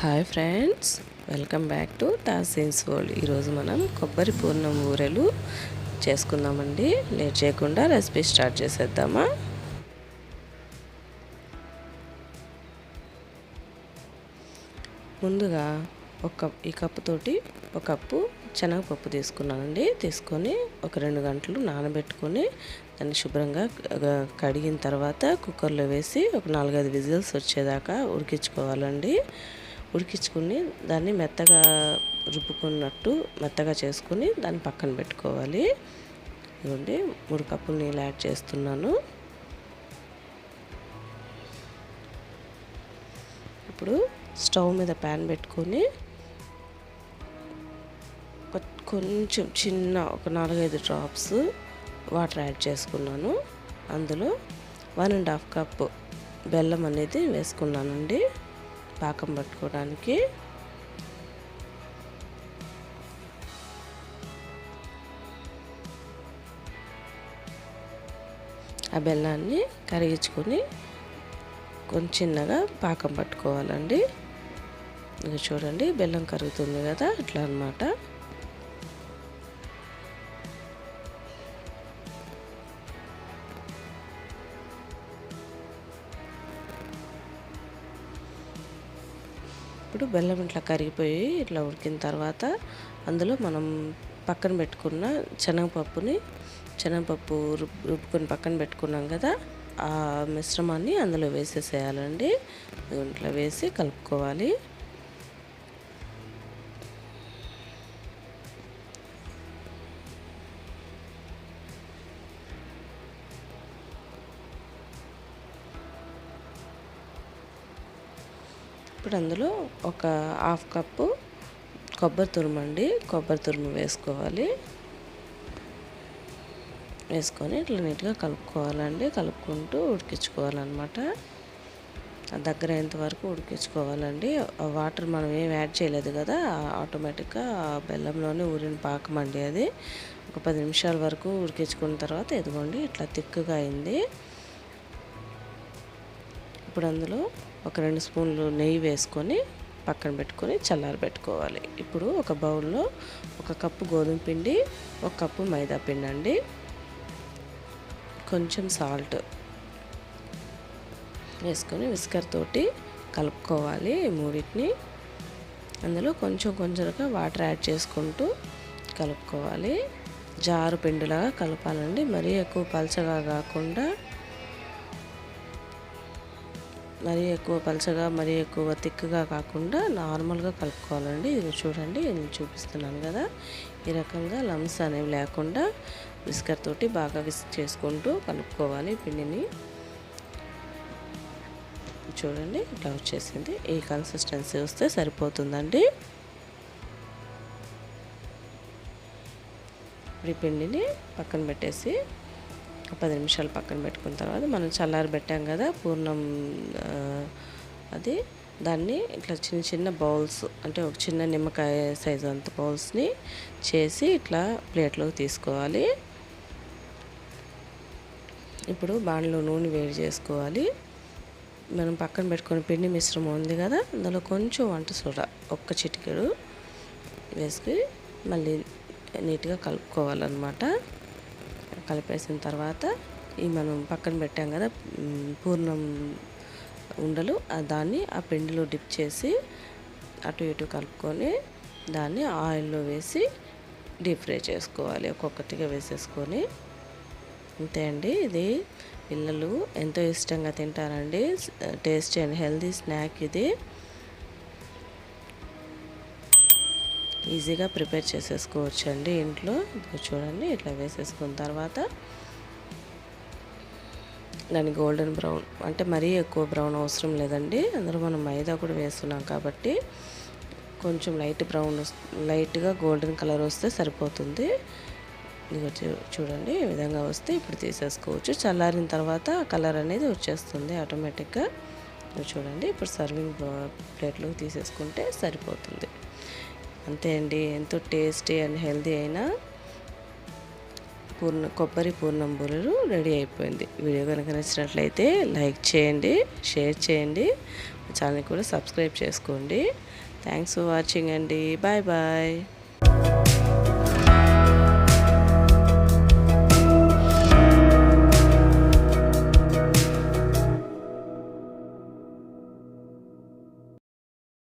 Hi friends welcome back to టాసిన్స్ world. ఈరోజు మనం కొబ్బరి పూర్ణం ఊరెలు చేసుకుందామండి. లేట్ చేయకుండా రెసిపీ స్టార్ట్ చేసేద్దామా? ముందుగా ఒక ఈ కప్పుతోటి ఒక కప్పు శనగపప్పు తీసుకున్నానండి. తీసుకొని ఒక రెండు గంటలు నానబెట్టుకొని దాన్ని శుభ్రంగా కడిగిన తర్వాత కుక్కర్లో వేసి ఒక నాలుగైదు విజిల్స్ వచ్చేదాకా ఉడికించుకోవాలండి. ఉడికించుకుని దాన్ని మెత్తగా రుబ్బుకున్నట్టు మెత్తగా చేసుకుని దాన్ని పక్కన పెట్టుకోవాలి. ఇవ్వండి మూడు కప్పులు నీళ్ళు యాడ్ చేస్తున్నాను. ఇప్పుడు స్టవ్ మీద ప్యాన్ పెట్టుకొని కొంచెం చిన్న ఒక నాలుగైదు డ్రాప్స్ వాటర్ యాడ్ చేసుకున్నాను. అందులో వన్ అండ్ హాఫ్ కప్ బెల్లం అనేది వేసుకున్నానండి. పాకం పట్టుకోవడానికి. ఆ బెల్లాన్ని కరిగించుకొని కొంచెం చిన్నగా పాకం పట్టుకోవాలండి. ఇక చూడండి బెల్లం కరుగుతుంది కదా ఇట్లా అన్నమాట. ఇప్పుడు బెల్లం ఇట్లా కరిగిపోయి ఇట్లా ఉడికిన తర్వాత అందులో మనం పక్కన పెట్టుకున్న శనగపప్పుని శనగపప్పు రుబ్బుకొని పక్కన పెట్టుకున్నాం కదా ఆ మిశ్రమాన్ని అందులో వేసేసేయాలండి. ఇట్లా వేసి కలుపుకోవాలి. ఇప్పుడు అందులో ఒక హాఫ్ కప్పు కొబ్బరి తురుము అండి. కొబ్బరి తురుము వేసుకోవాలి. వేసుకొని ఇట్లా నీట్గా కలుపుకోవాలండి. కలుపుకుంటూ ఉడికించుకోవాలన్నమాట. దగ్గర అయ్యేంత వరకు ఉడికించుకోవాలండి. వాటర్ మనం ఏం యాడ్ చేయలేదు కదా ఆటోమేటిక్గా బెల్లంలోనే ఊరిన పాకం అండి అది. ఒక పది నిమిషాల వరకు ఉడికించుకున్న తర్వాత ఎదుగోండి ఇట్లా తిక్కుగా అయింది. ఇప్పుడు అందులో ఒక రెండు స్పూన్లు నెయ్యి వేసుకొని పక్కన పెట్టుకొని చల్లారబెట్టుకోవాలి ఇప్పుడు ఒక బౌల్లో ఒక కప్పు గోధుమ పిండి ఒక కప్పు మైదా పిండి అండి. కొంచెం సాల్ట్ వేసుకొని విస్కర్ తోటి కలుపుకోవాలి మూడింటిని. అందులో కొంచెం కొంచెంగా వాటర్ యాడ్ చేసుకుంటూ కలుపుకోవాలి. జారు పిండిలాగా కలపాలండి. మరీ ఎక్కువ పలచగా కాకుండా మరీ ఎక్కువ పలచగా మరీ ఎక్కువ తిక్కుగా కాకుండా నార్మల్గా కలుపుకోవాలండి. ఇది చూడండి నేను చూపిస్తున్నాను కదా. ఈ రకంగా లమ్స్ అనేవి లేకుండా విస్కర్ తోటి బాగా విస్క్ చేసుకుంటూ కలుపుకోవాలి పిండిని. చూడండి ఇట్లా వచ్చేసింది. ఈ కన్సిస్టెన్సీ వస్తే సరిపోతుందండి. ఇప్పుడు పిండిని పక్కన పెట్టేసి ఒక పది నిమిషాలు పక్కన పెట్టుకున్న తర్వాత మనం చల్లారబెట్టాం కదా పూర్ణం అది. దాన్ని ఇట్లా చిన్న చిన్న బౌల్స్ అంటే ఒక చిన్న నిమ్మకాయ సైజు అంత బౌల్స్ని చేసి ఇట్లా ప్లేట్లోకి తీసుకోవాలి. ఇప్పుడు బాణలో నూనె వేడి చేసుకోవాలి. మనం పక్కన పెట్టుకుని పిండి మిశ్రమం ఉంది కదా అందులో కొంచెం వంట సోడా ఒక్క చిటికెడు వేసుకుని మళ్ళీ నీట్గా కలుపుకోవాలన్నమాట. కలిపేసిన తర్వాత ఈ మనం పక్కన పెట్టాం కదా పూర్ణం ఉండలు దాన్ని ఆ పిండిలో డిప్ చేసి అటు ఇటు కలుపుకొని దాన్ని ఆయిల్లో వేసి డీప్ ఫ్రై చేసుకోవాలి ఒక్కొక్కటిగా వేసేసుకొని. అంతే అండి ఇది పిల్లలు ఎంతో ఇష్టంగా తింటారండి టేస్టీ అండ్ హెల్దీ స్నాక్ ఇది. ఈజీగా ప్రిపేర్ చేసేసుకోవచ్చు అండి ఇంట్లో చూడండి ఇట్లా వేసేసుకున్న తర్వాత దాని గోల్డెన్ బ్రౌన్ అంటే మరీ ఎక్కువ బ్రౌన్ అవసరం లేదండి. అందులో మనం మైదా కూడా వేస్తున్నాం కాబట్టి కొంచెం లైట్ బ్రౌన్ లైట్గా గోల్డెన్ కలర్ వస్తే సరిపోతుంది. చూడండి ఈ విధంగా వస్తే ఇప్పుడు తీసేసుకోవచ్చు. చల్లారిన తర్వాత కలర్ అనేది వచ్చేస్తుంది ఆటోమేటిక్గా. చూడండి ఇప్పుడు సర్వింగ్ ప్లేట్లో తీసేసుకుంటే సరిపోతుంది. అంతే అండి. ఎంతో టేస్టీ అండ్ హెల్తీ అయిన పూర్ణ కొబ్బరి పూర్ణం బూరెలు రెడీ అయిపోయింది. వీడియో కనుక నచ్చినట్లయితే లైక్ చేయండి షేర్ చేయండి ఛానల్ కూడా సబ్స్క్రైబ్ చేసుకోండి. థ్యాంక్స్ ఫర్ వాచింగ్ అండి. Bye bye.